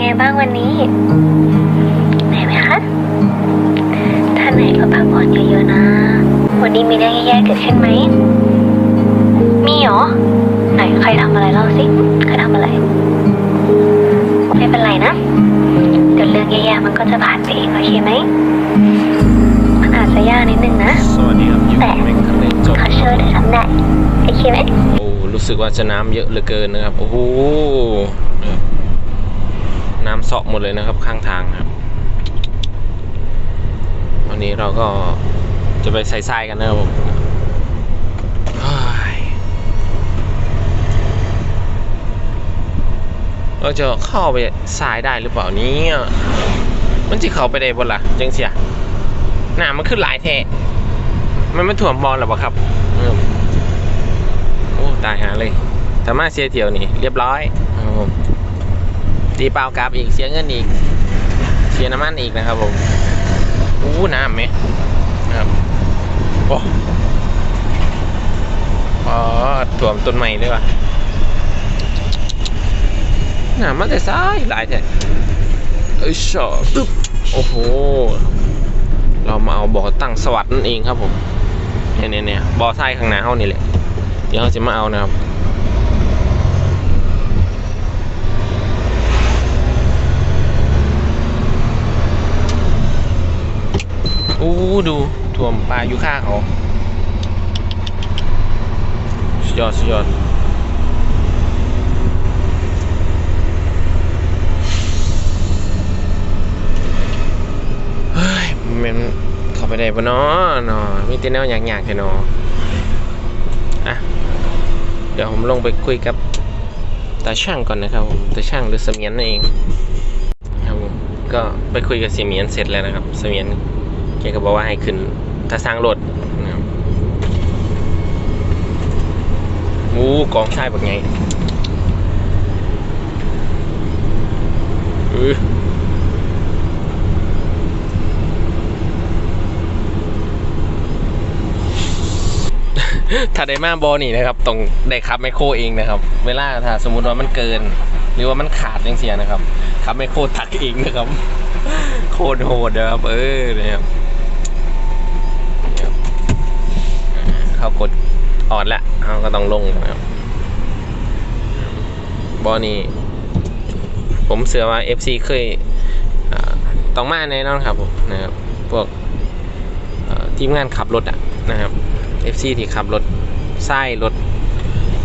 ไงบ้างวันนี้เหนื่อยไหมคะ ถ้าเหนื่อยก็พักผ่อนเยอะๆนะ วันนี้มีเรื่องแย่ๆเกิดขึ้นไหม มีเหรอ ไหนใครทำอะไรเล่าสิ ใครทำอะไร ไม่เป็นไรนะ เดี๋ยวเรื่องแย่ๆมันก็จะผ่านไปเองโอเคไหม มันอาจจะยากนิดนึงนะสวัสดีครับอยู่ในทะเลจมขอเชื่อเธอทำได้โอเคไหมโอ้รู้สึกว่าจะน้ำเยอะเหลือเกินนะครับ โอ้โห น้ำเสาะหมดเลยนะครับข้างทางครับวันนี้เราก็จะไปใส่ทรายกันนะครับผมเฮ้ยเราจะเข้าไปทรายได้หรือเปล่านี้ มันจะเข้าไปได้บ่ล่ะจังเสียหน้ำมันขึ้นหลายแท้มันไม่ถ่วมบอลหรอครับโอ้ตายหาเลยแต่มาเสียเที่ยวนี่เรียบร้อย ตีเปล่ากลับอีกเสียเงินอีก เสียน้ำมันอีกนะครับผมอู้น้ำไหมครับโอ้อ๋อถ่วมต้นใหม่ด้วยว่ะน้ำมันแต่ซ้ายหลายแท้เอ้ยชอบปึ๊บโอ้โห เรามาเอาบ่อตั้งสวัสดนั่นเองครับผม เนี่ยเนี่ยเนี่ยบ่อทรายข้างหน้าเฮานี่แหละ เดี๋ยวเราจะมาเอานะครับ ดูถ่วมปลาอยู่ข้างเขาสุดยอดสุดยอดเฮ้ยมันเข้าไปได้ปะเนาะเนาะมีแต่แนวอยากๆแค่เนาะอะเดี๋ยวผมลงไปคุยกับตาช่างก่อนนะครับผมตาช่างหรือเสมียนนั่นเองครับผมก็ไปคุยกับเสมียนเสร็จแล้วนะครับ เสมียน แกก็บอกว่าให้ขึ้นถ้าสร้างรถนะครับอู้กองทรายแบบไงอือถ้าได้มาบอนี่นะครับต้องได้ขับไมโครเองนะครับ เวลาถ้าสมมุติว่ามันเกิน หรือว่ามันขาดยังเสียนะครับขับไมโครตักเองนะครับ โคตรโหดนะครับ เออนะครับ เขากดออดล้วเขาก็ต้องลงนะครับบอนี่ผมเสือว่า FC เคยต้องมาแน่นอนครับผมนะครับพวกทีมงานขับรถอะนะครับ FC ที่ขับรถไส้รถ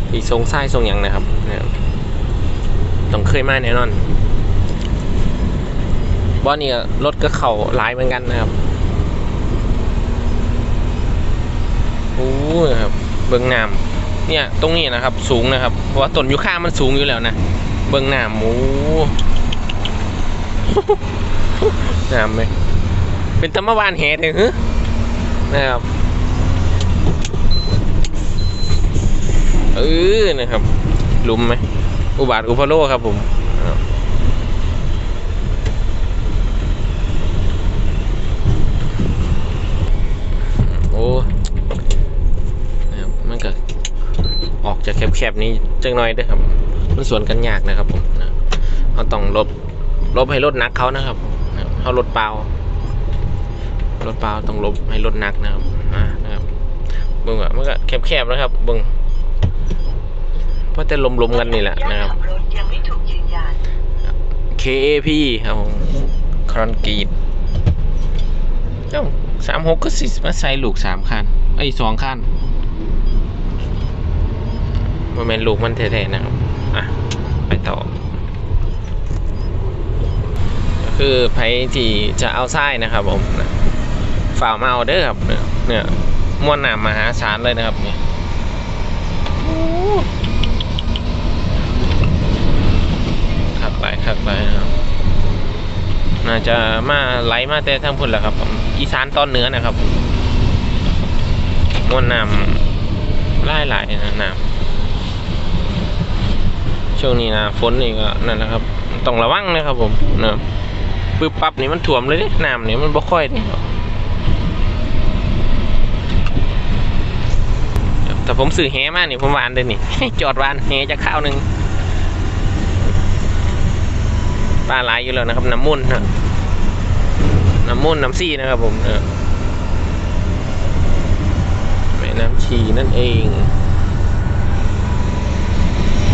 ที่ทรงไส้ทรงอย่างนะครับนะครับ ต้องเคยมาแน่นอนบอนี่รถก็เข่าหลายเหมือนกันนะครับ โอ้ยครับ เบิ้องน้ำเนี่ย ตรงนี้นะครับ สูงนะครับ เพราะว่าต้นยูคามันสูงอยู่แล้วนะ เบิ้องน้ำโอ้น้ำไหมเป็นตะมะวานแหเถอะฮึนะครับเออนะครับลุมไหมอุบาทอุพโลครับผมโอ้นะครับมันก็ออก จากแคบๆนี้จังหน่อยด้วยครับ มันสวนกันยากนะครับผมนะเราต้องลบลบให้รถนักเขานะครับนะเขารถเปล่ารถเปล่าต้องลบให้รถนักนะครับนะครับเบิ่งอะมันก็แคบๆนะครับเบิ่งเพราะแต่ลมๆกันนี่แหละนะครับยังไม่ถูกยืนยัน KAP ครับผมคอนกรีตเจ้าสามหกก็สิมาใส่ลูกสามคันไอ้สองคัน มันเป็นลูกมันแท้ๆนะครับ อะ ไปต่อก็คือไผที่จะเอาไส้นะครับผมฝ่ามาเอาเด้อครับ เนี่ยม้วนหนามมหาศาลเลยนะครับเนี่ยขับไปขับไปนะครับ น่าจะมาไหลมาแต่ทางพุ่นแหละครับผมอีสานตอนเหนือนะครับม้วนน้ำไล่ไหลายนะน้ำ ช่วงนี้นะฝนนี่ก็นั่นนะครับ ต้องระวังนะครับผมนะปึ๊บปั๊บนี่มันถ่วมเลยเดิน้ำนี่มันบ่ค่อยนี่แต่ผมสื่อแหมากนี่ผมวานเลยนี่ จอดวานแหจะข้าวหนึ่งปลาหลายอยู่แล้วนะครับ น้ำมุ่นนะน้ำมุ่นน้ำซี่นะครับผมเออแม่น้ำชีนั่นเอง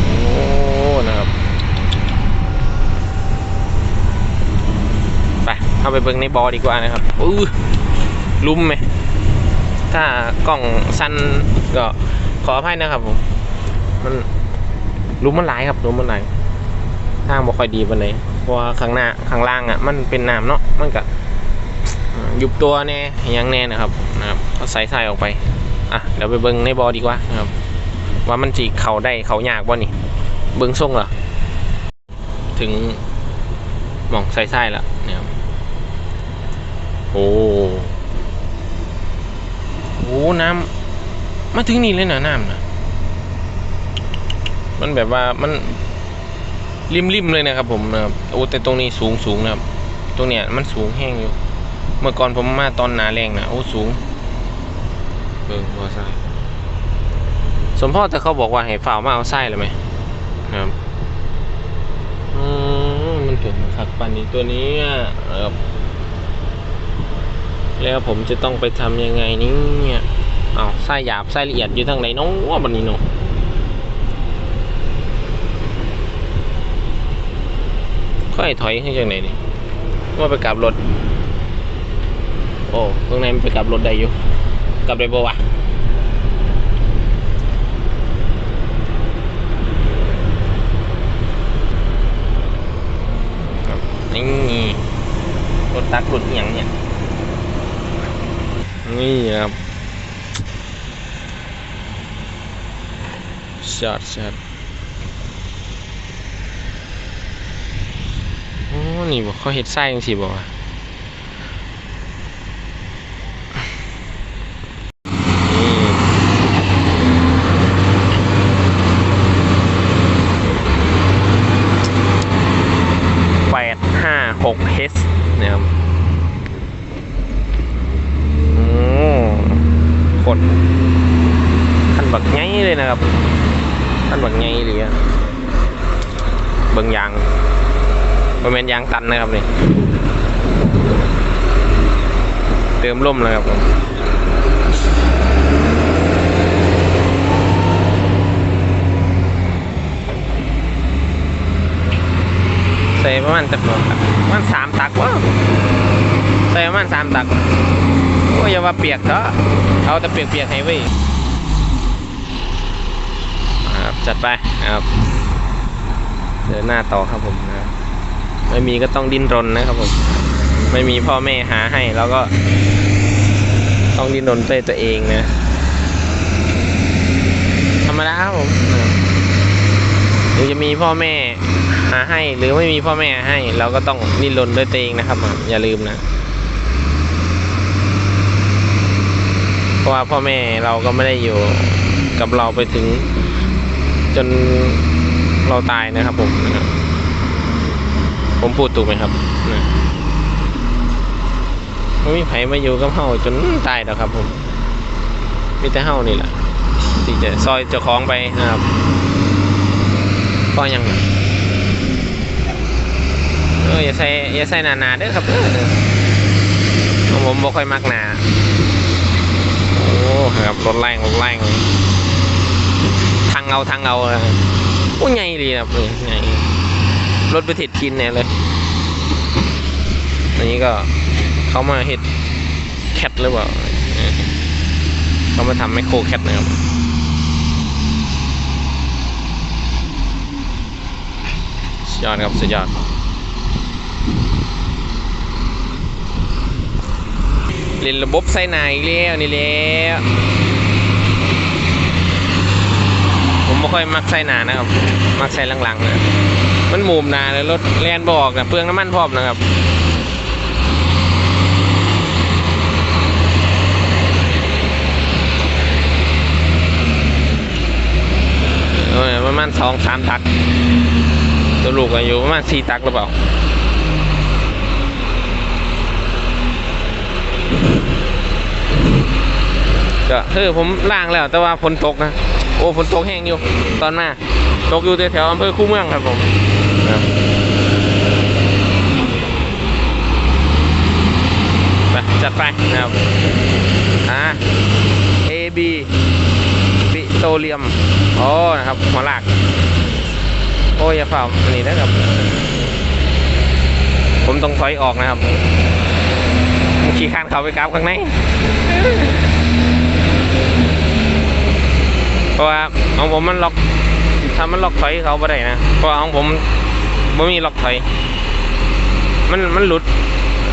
โอ้นะครับไป เข้าไปเบิ่งในบอดีกว่านะครับอู้ลุ่มไหมถ้ากล้องสั้นก็ขออภัยนะครับผมมันลุ่มมันหลายครับลุ่มมันหลายทางบ่ค่อยดีปานใดเพราะว่าข้างหน้าข้างล่างอะ มันเป็นน้ำเนาะมันก็ยุบตัวแน่ยังแน่นะครับนะครับก็ใส่ใส่ออกไปอะเดี๋ยวไปเบิ่งในบอดีกว่านะครับ ว่ามันจีเขาได้เขายากบ่นี่ เบิ่งทรงเหรอถึงมองใส่ใส่ละ โอ้โหน้ำมาถึงนี่เลยนะน้ำนะมันแบบว่ามันริมๆเลยนะครับผมนะครับโอ้แต่ตรงนี้สูงสูงนะครับ ตรงเนี้ยมันสูงแห้งอยู่ เมื่อก่อนผมมาตอนหนาแรงนะโอ้สูงเออว่าไส้สมพ่อแต่เขาบอกว่าให้ฝ่าวมาเอาไส้เลยไหมนะครับอืมมันถึงขักปันนี้ตัวนี้อะครับ แล้วผมจะต้องไปทำยังไงนี่เนี่ยเอาไส้หยาบไส้ละเอียดอยู่ทางไหนน้องว่าบันนี้เนาะค่อยถอยให้นจังไหนนี่ว่าไปกลับรถ โอ้ข้างในมันไปกลับรถได้อยู่กลับได้บ่วะนี่รถตักรถอหย่างเนี่ย นี่ครับช็อตช็อตโอ้นี่บอกเขาเห็ดไส้ยังสิบอกแปดห้าหกเฮสนะครับโอ้ขดขันบักไง เลยนะครับขันบักไงเลยอเบิ่งยางมันเป็นยางตันนะครับนี่ เติมล่มเลยครับผมใส่ประมาณจักรตักประมาณสามตักวะใส่ประมาณสามตักโอ้ยอย่าว่าเปียกเถอะเอาแต่เปียกๆให้เว้ย จัดไปนะครับ เดินหน้าต่อครับผมนะไม่มีก็ต้องดิ้นรนนะครับผม ไม่มีพ่อแม่หาให้เราก็ ต้องดิ้นรนด้วยตัวเองนะ ธรรมดาครับผมหรือจะมีพ่อแม่หาให้ หรือไม่มีพ่อแม่ให้ เราก็ต้องดิ้นรนด้วยตัวเองนะครับอย่าลืมนะเพราะว่าพ่อแม่เราก็ไม่ได้อยู่กับเราไปถึง นเราตายนะครับผมนะครับผมพูดถูกไหมครับนะไม่มีไผมาอยู่กับเฮาจนตายดอกครับ ผมมีแต่เฮานี่แหละที่จะซอยเจ้าของไปนะครับก็ยังเอออย่าใส่อย่าใส่หนาๆเด้อครับเออผมบ่ค่อยมักหนาโอ้ครับรถแรงรถแรง เอาทางเอาเลยโอ้ใหญ่ดีครับเออใหญ่รถไปถิดกินเนี่ยเลยอันนี้ก็เขามาเห็ดแคทหรือเปล่าเขามาทำไมโครแคทนะครับสุดยอดครับสุดยอดเล่นระบบไส้หนาอีกแล้วนี่แล้ว ผมไม่ค่อยมักไส้หนานะครับ มักไส้หลังๆนะมันหมุมนาเลยรถแลนบอกนะเปลืองน้ำมันพร้อมนะครับเออประมาณสองสามตัก ตัวลูกอายุประมาณสี่ตักหรือเปล่าก็คือผมล่างแล้วแต่ว่าฝนตกนะ โอ้ฝนตกแห้งอยู่ ตอนมา ตกอยู่แถวอำเภอคู่เมืองครับผมไปจัดไปนะครับอ่า AB ปิโตเลียมโอ้นะครับหัวหลัก โอ้ยอย่าฝ่าอันนี้นะครับ ผมต้องถอยออกนะครับขี่ข้านเขาไปกราบข้างใน ราะว่าของผมมันล็อกถ้ามันล็อกถอยเขาไม่ได้นะเพราะว่าของผมไม่มีล็อกถอย มันมันหลุด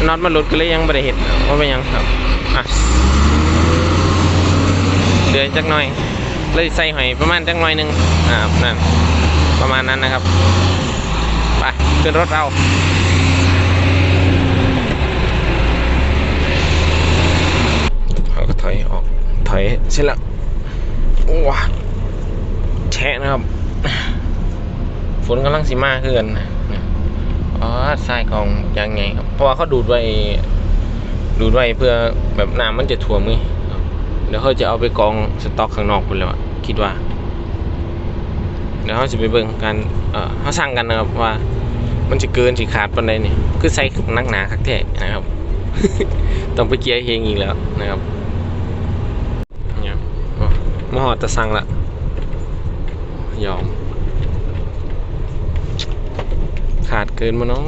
น็อตมันหลุดก็เลยยังไม่ได้เห็นว่าเป็นยังครับอะเดือนจักหน่อยเลยใส่หอยประมาณจักหน่อยหนึ่งอ่านั่นประมาณนั้นนะครับไปขึ้นรถเราเราก็ถอยออกถอยเสร็จแล้ว ว้าแฉะนะครับ ฝนกำลังสิมาขึ้นนะอ๋อทรายกองยังไงครับ เพราะว่าเขาดูดไว้ ดูดไว้เพื่อแบบน้ำมันจะถ่วมไงเดี๋ยวเขาจะเอาไปกองสต็อกข้างนอกคุณแล้วะคิดว่า เดี๋ยวเขาจะไปเบิ่งกันเออเขาสั่งกันนะครับว่า มันจะเกินสิขาดปันใดนี่คือใส่นักหนาคักแท้นะครับ ต้องไปเกียร์เองอีกแล้วนะครับ มาหอดจะสั่งละยอม ขาดเกินมาเนาะ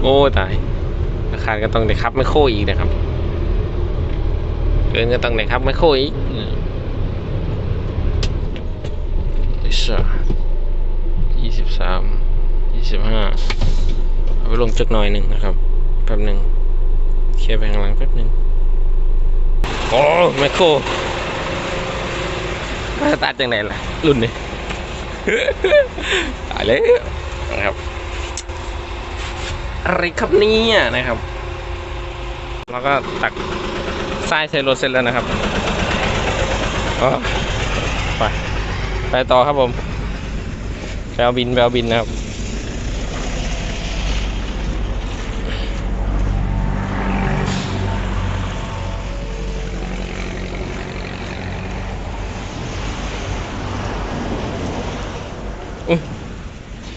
โอ้ตายขาดก็ต้องได้ครับไม่โคอีกนะครับ เกินก็ต้องได้ครับไม่โคอีกอืมอิสระยี่สิบสามยี่สิบห้าเอาไปลงจักหน่อยหนึ่งนะครับแป๊บหนึ่งเคลียร์ไปข้างหลังแป๊บหนึ่ง โอ้ไมโครสตาร์ทจังไหนล่ะ รุ่นนี้ตายแล้วนะครับอะไรครับเนี่ยนะครับ แล้วก็ตักทรายใส่รถเสร็จแล้วนะครับก็ไป ไปต่อครับผมแบลบินแบลบินนะครับ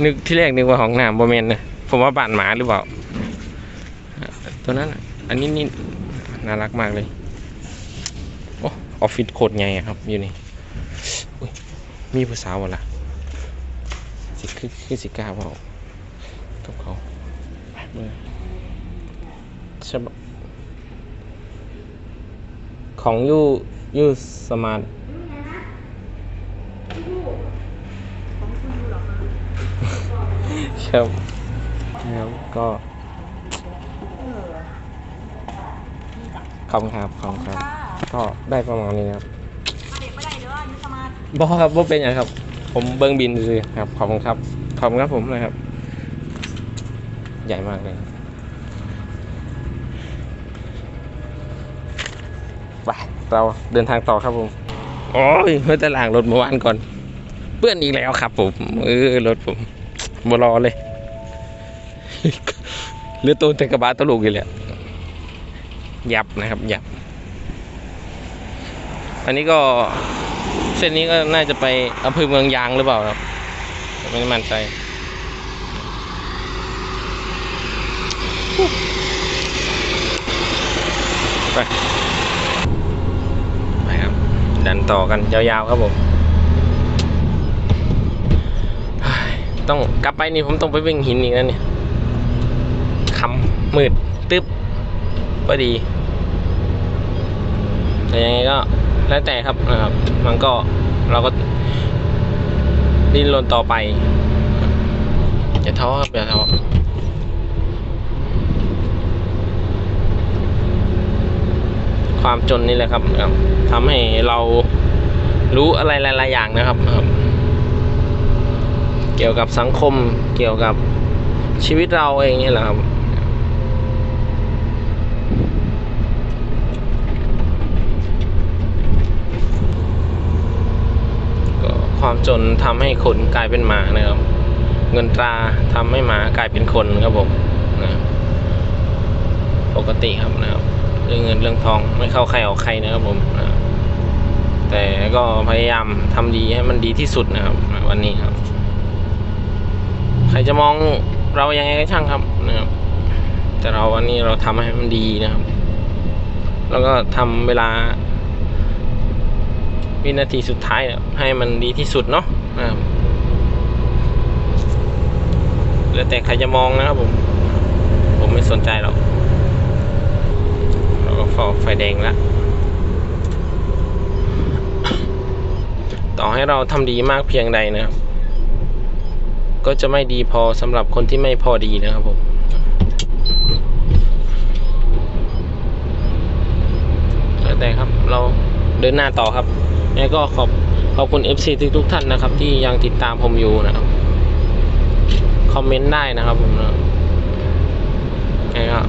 นึกที่แรกนึกว่าห้องน้ำโมเมนนะผมว่าบ้านหมาหรือเปล่า ตัวนั้นอันนี้นี่น่ารักมากเลยโอ้ออฟฟิศโคตรใหญ่ครับ อยู่นี่มีผู้สาววะล่ะสิคือคือสิก้าเปล่ากับเขาเมื่อใช่ปะของยูยูสมาร์ท ครับครับก็ขอบคุณครับขอบคุณครับ ก็ได้ประมาณนี้นะครับบอครับบ่เป็นอย่างครับ ผมเบิ้งบินเลยครับขอบคุณครับขอบคุณครับผมนะครับ ใหญ่มากเลยไปเราเดินทางต่อครับผมโอ้ยเพื่อจะล้างรถเมื่อวานก่อน เปื้อนอีกแล้วครับผมเออรถผม บรอเลยเหรือตัวแต่กระบะตลูกอยู่เลยอะยับนะครับยับ อันนี้ก็เส้นนี้ก็น่าจะไปอำเภอเมืองยางหรือเปล่าครับไม่มั่นใจไปไปครับ ดันต่อกันยาวๆครับผม ต้องกลับไปนี่ผมต้องไปวิ่งหินอีกแล้วเนี่ยคำมืดตึ๊บพอดี แต่ยังไงก็แล้วแต่ครับนะครับ มันก็เราก็ดิ้นรนต่อไป อย่าท้อครับ อย่าท้อความจนนี่แหละครับทำให้เรารู้อะไรหลายๆอย่างนะครับ เกี่ยวกับสังคมเกี่ยวกับชีวิตเราเองนี่แหละครับก็ความจนทำให้คนกลายเป็นหมานะครับ เงินตราทำให้หมากลายเป็นคนครับผมนะปกติครับนะครับเรื่องเงินเรื่องทองไม่เข้าใครออกใครนะครับผมนะแต่ก็พยายามทำดีให้มันดีที่สุดนะครับวันนี้ครับ รจะมองเรายังไงก็ช่างครับนะครับแต่เราวันนี้เราทำให้มันดีนะครับ แล้วก็ทำเวลา วินาทีสุดท้ายเนี่ยให้มันดีที่สุดเนาะนะครับแล้วแต่ใครจะมองนะครับผม ผมไม่สนใจหรอกเราก็ฟอไฟแดงแล้วต่อให้เราทำดีมากเพียงใดนะครับ ก็จะไม่ดีพอสำหรับคนที่ไม่พอดีนะครับผมแล้วแต่ครับเราเดินหน้าต่อครับยังไงก็ขอบขอบคุณ FC ทุกทุกท่านนะครับ ที่ยังติดตามผมอยู่นะครับ คอมเมนต์ได้นะครับผมนะยังไงก็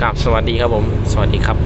กราบสวัสดีครับผม สวัสดีครับ